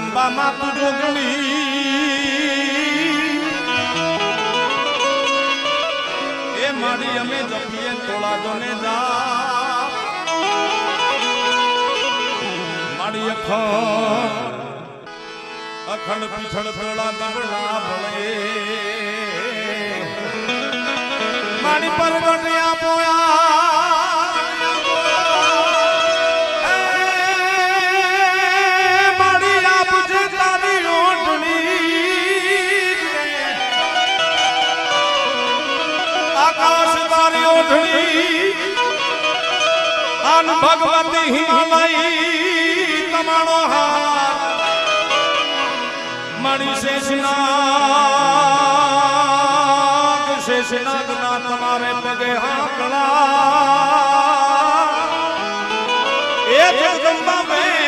માત જોગણી એ મારી અમે જપીએ તોળા જોને જા મારી અખંડ અખંડ પીછળ તોળા દબડા ભળે મારી પરગણ્યા આકાશ તારી ઓઢણી. અન ભગવતી હિમાઈ તમારો હાથ મણી શેષનાગ શેષનાગ ના તમારે પગે હાકડા એ જગદંબા મેં